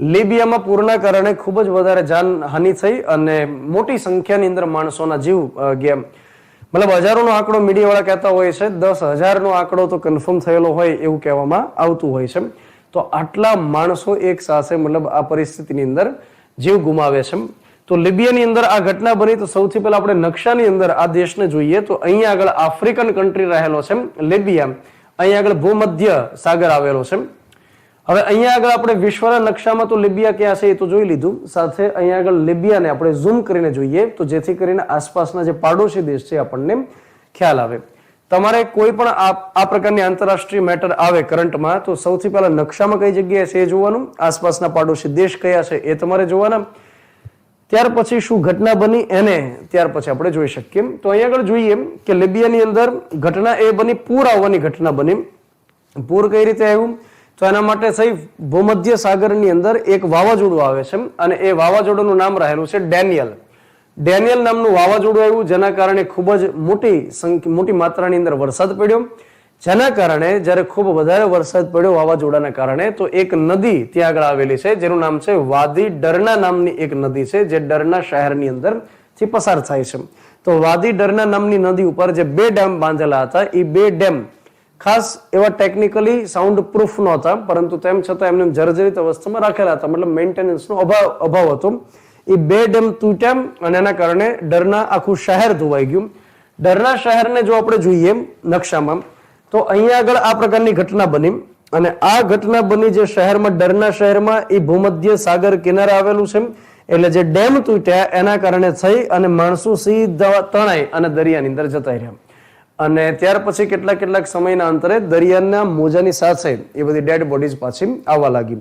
લીબિયામાં પૂરના કારણે ખૂબ જ વધારે જાનહાનિ થઈ અને મોટી સંખ્યાની અંદર માણસોના જીવ ગેમ મતલબ હજારોનો આંકડો મીડિયાવાળા કહેતા હોય છે, દસ હજારનો આંકડો તો કન્ફર્મ થયેલો હોય એવું કહેવામાં આવતું હોય છે. તો આટલા માણસો એક સાથે મતલબ આ પરિસ્થિતિની અંદર જીવ ગુમાવે છે. તો લિબિયાની અંદર આ ઘટના બની તો સૌથી પહેલા આપણે નકશાની અંદર આ દેશને જોઈએ તો અહીંયા આગળ આફ્રિકન કન્ટ્રી રહેલો છે, લિબિયા. અહીંયા આગળ ભૂમધ્ય સાગર આવેલો છે. હવે અહીંયા આગળ આપણે વિશ્વના નકશામાં તો લિબિયા ક્યાં છે એ તો જોઈ લીધું. સાથે અહીંયા આગળ લિબિયાને આપણે ઝૂમ કરીને જોઈએ તો જેથી કરીને આસપાસના જે પાડોશી દેશ છે આપણને ખ્યાલ આવે. તમારે કોઈ પણ આ પ્રકારની આંતરરાષ્ટ્રીય મેટર આવે કરંટમાં, તો સૌથી પહેલા નકશામાં કઈ જગ્યાએ છે એ જોવાનું? આસપાસના પાડોશી દેશ કયા છે એ તમારે જોવાના. ત્યાર પછી શું ઘટના બની એને ત્યાર પછી આપણે જોઈ શકીએ. તો અહીંયા આગળ જોઈએ કે લિબિયાની અંદર ઘટના એ બની, પૂર આવવાની ઘટના બની. પૂર કઈ રીતે આવ્યું? તો એના માટે થઈ ભૂમધ્ય સાગરની અંદર એક વાવાઝોડું આવે છે અને એ વાવાઝોડાનું નામ રહેલું છે ડેનિયલ. ડેનિયલ નામનું વાવાઝોડું આવ્યું જેના કારણે ખૂબ જ મોટી મોટી માત્રાની અંદર વરસાદ પડ્યો. જેના કારણે જ્યારે ખૂબ વધારે વરસાદ પડ્યો વાવાઝોડાના કારણે, તો એક નદી ત્યાં આગળ આવેલી છે, જેનું નામ છે વાદી ડરના નામની એક નદી છે, જે ડરના શહેરની અંદરથી પસાર થાય છે તો વાદી ડરના નામની નદી ઉપર જે બે ડેમ બાંધેલા હતા એ બે ડેમ ખાસ એવા ટેકનિકલી સાઉન્ડ પ્રૂફ નહોતા, પરંતુ તેમ છતાં એમને જર્જરિત અવસ્થામાં રાખેલા હતા. મતલબ મેન્ટેનન્સનો અભાવ અભાવ હતો. એ બે ડેમ તૂટ્યા અને એના કારણે ડરના આખું શહેર ધોવાઈ ગયું. ડરના શહેરને જો આપણે જોઈએ નકશામાં, તો અહીંયા આગળ આ પ્રકારની ઘટના બની અને આ ઘટના બની જે શહેરમાં, ડરના શહેરમાં એ ભૂમધ્ય સાગર કિનારે આવેલું છે એટલે જે ડેમ તૂટ્યા એના કારણે થઈ અને માણસો સીધા તણાઈ અને દરિયાની અંદર જતા રહ્યા. અને ત્યાર પછી કેટલાક કેટલાક સમયના અંતરે દરિયાના મોજાની સાથે એ બધી ડેડ બોડીઝ પાછી આવવા લાગી.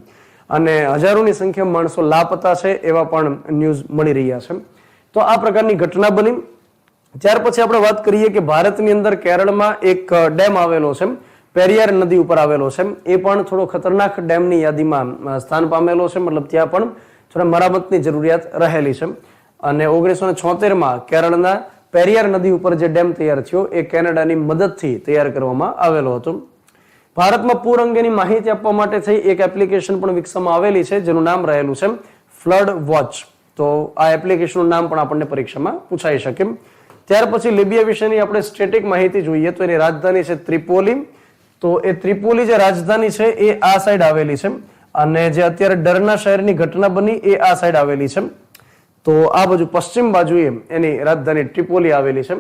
અને હજારોની સંખ્યામાં માણસો લાપતા છે એવા પણ ન્યૂઝ મળી રહ્યા છે. તો આ પ્રકારની ઘટના બની. ત્યાર પછી આપણે વાત કરીએ કે ભારતની અંદર કેરળમાં એક ડેમ આવેલો છે. પેરિયાર નદી ઉપર આવેલો છે. એ પણ થોડો ખતરનાક ડેમની યાદીમાં સ્થાન પામેલો છે. મતલબ ત્યાં પણ થોડા મરામતની જરૂરિયાત રહેલી છે. અને ઓગણીસો ને છોતેરમાં કેરળના પેરિયાર નદી ઉપર જે ડેમ તૈયાર થયો, એ કેનેડાની મદદથી તૈયાર કરવામાં આવેલો હતો. ભારતમાં પૂર અંગેની માહિતી આપવા માટે થઈ એક એપ્લિકેશન પણ વિકસાવવામાં આવેલી છે, જેનું નામ રહેલું છે ફ્લડ વોચ. તો આ એપ્લિકેશનનું નામ પણ આપણને પરીક્ષામાં પૂછાઈ શકે. ત્યાર પછી લિબિયા વિશેની આપણે સ્ટેટિક માહિતી જોઈએ તો એની રાજધાની છે ત્રિપોલી. તો એ ત્રિપોલી જે રાજધાની છે, એ આ સાઈડ આવેલી છે. અને જે અત્યારે ડરના શહેરની ઘટના બની, એ આ સાઈડ આવેલી છે. તો આ બાજુ પશ્ચિમ બાજુએ એની રાજધાની ટ્રિપોલી આવેલી છે.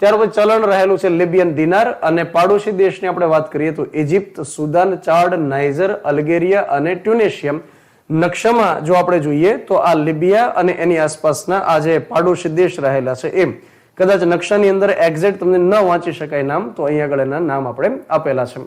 ત્યાર પછી ચલણ રહેલું છે લિબિયન દિનાર અને પાડોશી દેશની આપણે વાત કરીએ તો Egypt, Sudan, Chad Niger Algeria અને ટ્યુનેશિયમ. નકશામાં જો આપણે જોઈએ તો આ લિબિયા અને એની આસપાસના આ જે પાડોશી દેશ રહેલા છે એમ. કદાચ નકશાની અંદર એક્ઝેક્ટ તમને ન વાંચી શકાય નામ, તો અહીંયા આગળ એના નામ આપણે આપેલા છે.